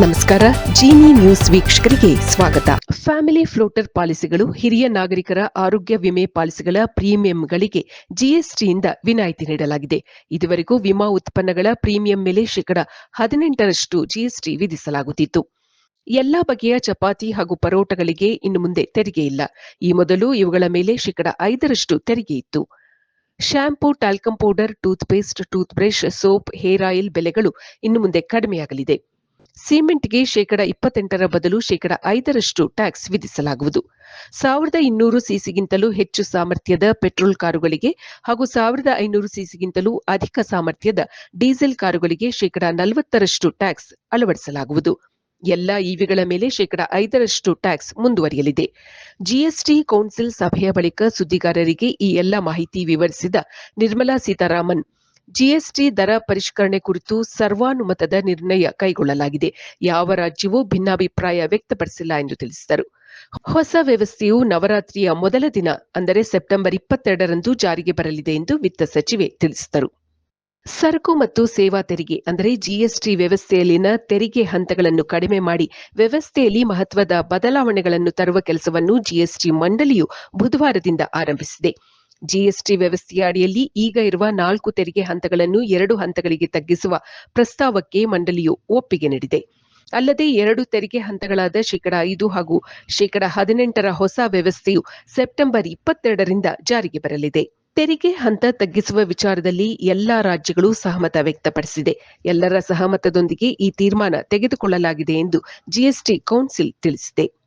ನಮಸ್ಕಾರ ಜೀನಿ ನ್ಯೂಸ್ ವೀಕ್ಷಕರಿಗೆ ಸ್ವಾಗತ. ಫ್ಯಾಮಿಲಿ ಫ್ಲೋಟರ್ ಪಾಲಿಸಿಗಳು, ಹಿರಿಯ ನಾಗರಿಕರ ಆರೋಗ್ಯ ವಿಮೆ ಪಾಲಿಸಿಗಳ ಪ್ರೀಮಿಯಂಗಳಿಗೆ ಜಿಎಸ್ಟಿಯಿಂದ ವಿನಾಯಿತಿ ನೀಡಲಾಗಿದೆ. ಇದುವರೆಗೂ ವಿಮಾ ಉತ್ಪನ್ನಗಳ ಪ್ರೀಮಿಯಂ ಮೇಲೆ ಶೇಕಡ ಹದಿನೆಂಟರಷ್ಟು ಜಿಎಸ್ಟಿ ವಿಧಿಸಲಾಗುತ್ತಿತ್ತು. ಎಲ್ಲಾ ಬಗೆಯ ಚಪಾತಿ ಹಾಗೂ ಪರೋಟಗಳಿಗೆ ಇನ್ನು ಮುಂದೆ ತೆರಿಗೆ ಇಲ್ಲ. ಈ ಮೊದಲು ಇವುಗಳ ಮೇಲೆ ಶೇಕಡ ಐದರಷ್ಟು ತೆರಿಗೆ ಇತ್ತು. Shampoo talcum powder toothpaste tooth brush soap hair oil ಬೆಲೆಗಳು ಇನ್ನು ಮುಂದೆ ಕಡಿಮೆಯಾಗಲಿದೆ. ಸಿಮೆಂಟ್ಗೆ ಶೇಕಡ ಇಪ್ಪತ್ತೆಂಟರ ಬದಲು ಶೇಕಡ ಐದರಷ್ಟು ಟ್ಯಾಕ್ಸ್ ವಿಧಿಸಲಾಗುವುದು. ಸಾವಿರದ ಇನ್ನೂರು ಸಿಸಿಗಿಂತಲೂ ಹೆಚ್ಚು ಸಾಮರ್ಥ್ಯದ ಪೆಟ್ರೋಲ್ ಕಾರುಗಳಿಗೆ ಹಾಗೂ ಸಾವಿರದ ಐನೂರು ಸಿಸಿಗಿಂತಲೂ ಅಧಿಕ ಸಾಮರ್ಥ್ಯದ ಡೀಸೆಲ್ ಕಾರುಗಳಿಗೆ ಶೇಕಡ ನಲವತ್ತರಷ್ಟು ಟ್ಯಾಕ್ಸ್ ಅಳವಡಿಸಲಾಗುವುದು. ಎಲ್ಲ ಇವಿಗಳ ಮೇಲೆ ಶೇಕಡ ಐದರಷ್ಟು ಟ್ಯಾಕ್ಸ್ ಮುಂದುವರಿಯಲಿದೆ. ಜಿಎಸ್ಟಿ ಕೌನ್ಸಿಲ್ ಸಭೆಯ ಬಳಿಕ ಸುದ್ದಿಗಾರರಿಗೆ ಈ ಎಲ್ಲ ಮಾಹಿತಿ ವಿವರಿಸಿದ ನಿರ್ಮಲಾ ಸೀತಾರಾಮನ್ ಜಿಎಸ್ಟಿ ದರ ಪರಿಷ್ಕರಣೆ ಕುರಿತು ಸರ್ವಾನುಮತದ ನಿರ್ಣಯ ಕೈಗೊಳ್ಳಲಾಗಿದೆ. ಯಾವ ರಾಜ್ಯವೂ ಭಿನ್ನಾಭಿಪ್ರಾಯ ವ್ಯಕ್ತಪಡಿಸಿಲ್ಲ ಎಂದು ತಿಳಿಸಿದರು. ಹೊಸ ವ್ಯವಸ್ಥೆಯು ನವರಾತ್ರಿಯ ಮೊದಲ ದಿನ, ಅಂದರೆ ಸೆಪ್ಟೆಂಬರ್ ಇಪ್ಪತ್ತೆರಡರಂದು ಜಾರಿಗೆ ಬರಲಿದೆ ಎಂದು ವಿತ್ತ ಸಚಿವೆ ತಿಳಿಸಿದರು. ಸರಕು ಮತ್ತು ಸೇವಾ ತೆರಿಗೆ, ಅಂದರೆ ಜಿಎಸ್ಟಿ ವ್ಯವಸ್ಥೆಯಲ್ಲಿನ ತೆರಿಗೆ ಹಂತಗಳನ್ನು ಕಡಿಮೆ ಮಾಡಿ, ವ್ಯವಸ್ಥೆಯಲ್ಲಿ ಮಹತ್ವದ ಬದಲಾವಣೆಗಳನ್ನು ತರುವ ಕೆಲಸವನ್ನು ಜಿಎಸ್ಟಿ ಮಂಡಳಿಯು ಬುಧವಾರದಿಂದ ಆರಂಭಿಸಿದೆ. ಜಿಎಸ್ಟಿ ವ್ಯವಸ್ಥೆಯ ಅಡಿಯಲ್ಲಿ ಈಗ ಇರುವ ನಾಲ್ಕು ತೆರಿಗೆ ಹಂತಗಳನ್ನು ಎರಡು ಹಂತಗಳಿಗೆ ತಗ್ಗಿಸುವ ಪ್ರಸ್ತಾವಕ್ಕೆ ಮಂಡಳಿಯು ಒಪ್ಪಿಗೆ ನೀಡಿದೆ. ಅಲ್ಲದೆ ಎರಡು ತೆರಿಗೆ ಹಂತಗಳಾದ ಶೇಕಡ ಐದು ಹಾಗೂ ಶೇಕಡ ಹದಿನೆಂಟರ ಹೊಸ ವ್ಯವಸ್ಥೆಯು ಸೆಪ್ಟೆಂಬರ್ ಇಪ್ಪತ್ತೆರಡರಿಂದ ಜಾರಿಗೆ ಬರಲಿದೆ. ತೆರಿಗೆ ಹಂತ ತಗ್ಗಿಸುವ ವಿಚಾರದಲ್ಲಿ ಎಲ್ಲಾ ರಾಜ್ಯಗಳು ಸಹಮತ ವ್ಯಕ್ತಪಡಿಸಿದೆ. ಎಲ್ಲರ ಸಹಮತದೊಂದಿಗೆ ಈ ತೀರ್ಮಾನ ತೆಗೆದುಕೊಳ್ಳಲಾಗಿದೆ ಎಂದು ಜಿಎಸ್ಟಿ ಕೌನ್ಸಿಲ್ ತಿಳಿಸಿದೆ.